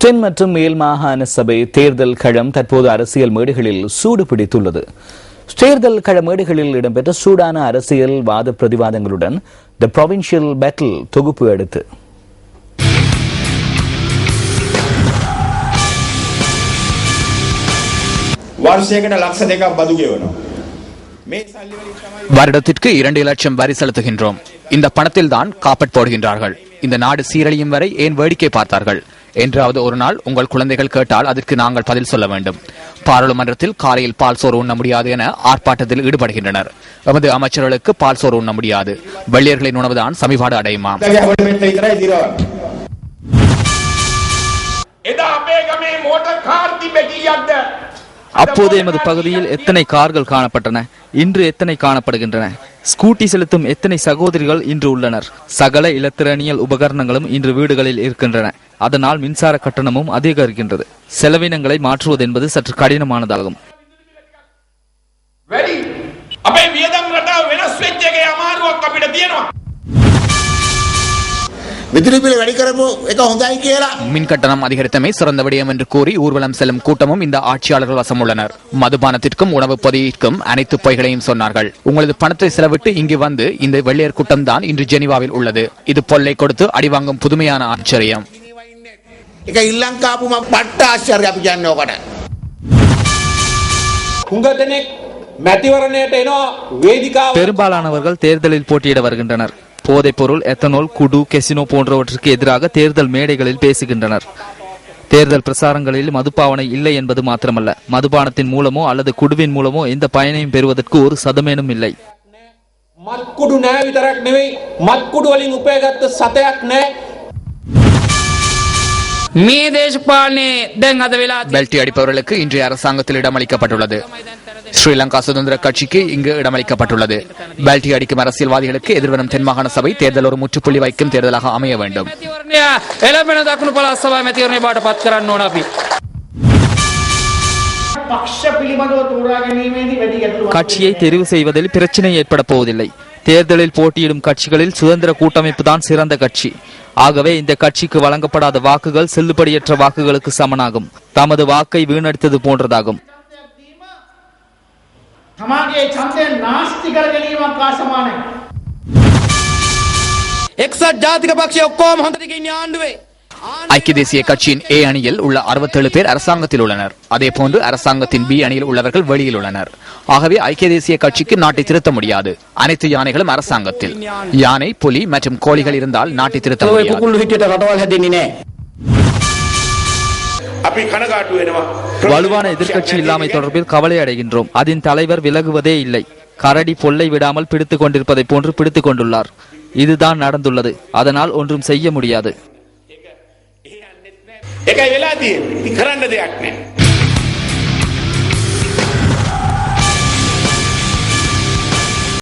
தென் மற்றும் மேல் மாகாண சபை தேர்தல் களம் தற்போது அரசியல் மேடைகளில் சூடு பிடித்துள்ளது தேர்தல் கள மேடைகளில் இடம்பெற்ற சூடான அரசியல் வாத பிரதிவாதங்களுடன் த ப்ரொவின்சியல் பேட்டில் தொகுப்பு அடுத்து වර්ෂයකට ලක්ෂ දෙකක් බදු ගෙවනවා. මේ සල්ලි වලින් තමයි வருடத்திற்கு இரண்டு லட்சம் வரி செலுத்துகின்றோம் இந்த பணத்தில் தான் காப்பட் போடுகின்றார்கள் இந்த நாடு சீரழியும் வரை ஏன் வேடிக்கை பார்த்தார்கள் என்றாவது ஒரு நாள் உங்கள் குழந்தைகள் கேட்டால் அதற்கு நாங்கள் பதில் சொல்ல வேண்டும். பாராளுமன்றத்தில் காலையில் பால் சோறு உண்ண முடியாது என ஆர்ப்பாட்டத்தில் ஈடுபடுகின்றனர். எமது அமைச்சர்களுக்கு பால் சோறு உண்ண முடியாது. வெள்ளியர்களின் உணவுதான் சமிபாடு அடையுமா? அப்போது எமது பகுதியில் எத்தனை கார்கள் காணப்பட்டன? இன்று எத்தனை காணப்படுகின்றன? ஸ்கூட்டி செலுத்தும் எத்தனை சகோதரிகள் இன்று உள்ளனர்? சகல இலத்திரனியல் உபகரணங்களும் இன்று வீடுகளில் இருக்கின்றன. அதனால் மின்சார கட்டணமும் அதிகரிக்கின்றது. செலவினங்களை மாற்றுவது என்பது சற்று கடினமானதாகும். மின் கட்டணம் அதிகரித்தமை சிறந்த விடயம் என்று கூறி ஊர்வலம் செல்லும் கூட்டமும் இந்த ஆட்சியாளர்கள் வசம் உள்ளனர் மதுபானத்திற்கும் உணவு பொதியிற்கும் அனைத்து பொய்களையும் சொன்னார்கள். உங்களது பணத்தை செலவிட்டு இங்கு வந்து இந்த வெள்ளையர் கூட்டம் தான் இன்று ஜெனிவாவில் உள்ளது. இது பொல்லை கொடுத்து அடிவாங்கும் புதுமையான ஆச்சரியம். එක ඉල්ලං කාපුම පට්ට ආශ්චර්ය අපි කියන්නේ ඕකට හුඟ දෙනෙක් මැතිවරණයට එනවා වේදිකාව பெரும்பாலானவர்கள் தேர்தலில் போட்டியிட வருகின்றனர் போதைப் பொருள் எத்தனால் குடு கெசினோ போன்றவற்றுக்கு எதிராக தேர்தல் மேடைகளில் பேசுகின்றனர் தேர்தல் பிரசாரங்களில் மதுபாவனை இல்லை என்பது மாத்திரமல்ல மதுபானத்தின் மூலமோ அல்லது குடுவின் மூலமோ எந்த பயனையும் பெறுவதற்கு ஒரு சதமேனும் இல்லை මත්කුඩු නෑ විතරක් නෙවෙයි මත්කුඩු වලින් උපයගත්ත සතයක් නෑ பெல்டி அடிப்பவர்களுக்கு இன்றைய அரசாங்கத்தில் இடமளிக்கப்பட்டுள்ளது. ஸ்ரீலங்கா சுதந்திர கட்சிக்கு இங்கு இடமளிக்கப்பட்டுள்ளது. பெல்டி அடிக்கும் அரசியல்வாதிகளுக்கு எதிர்வரும் தென்மாகாண சபை தேர்தல் ஒரு முற்றுப்புள்ளி வைக்கும் தேர்தலாக அமைய வேண்டும். கட்சியை தெரிவு செய்வதில் பிரச்சனை ஏற்பட போவதில்லை. தேர்தலில் போட்டியிடும் கட்சிகளில் சுதந்திர கூட்டமைப்பு தான் சிறந்த கட்சி. ஆகவே இந்த கட்சிக்கு வழங்கப்படாத வாக்குகள் செல்லுபடியற்ற வாக்குகளுக்கு சமனாகும். தமது வாக்கை வீணடித்தது போன்றதாகும். ஐக்கிய தேசிய கட்சியின் ஏ அணியில் உள்ள அறுபத்தேழு பேர் அரசாங்கத்தில் உள்ளனர். அதே போன்று அரசாங்கத்தின் பி அணியில் உள்ளவர்கள் வெளியில் உள்ளனர். ஆகவே ஐக்கிய தேசிய கட்சிக்கு நாட்டை திருத்த முடியாது அனைத்து யானைகளும் அரசாங்கத்தில் யானை புலி மற்றும் கோழிகள் இருந்தால் நாட்டை திருத்த முடியாது வலுவான எதிர்கட்சி இல்லாமை தொடர்பில் கவலை அடைகின்றோம் அதன் தலைவர் விலகுவதே இல்லை கரடி பொல்லை விடாமல் பிடித்துக் கொண்டிருப்பதை போன்று பிடித்துக் கொண்டுள்ளார் இதுதான் நடந்துள்ளது அதனால் ஒன்றும் செய்ய முடியாது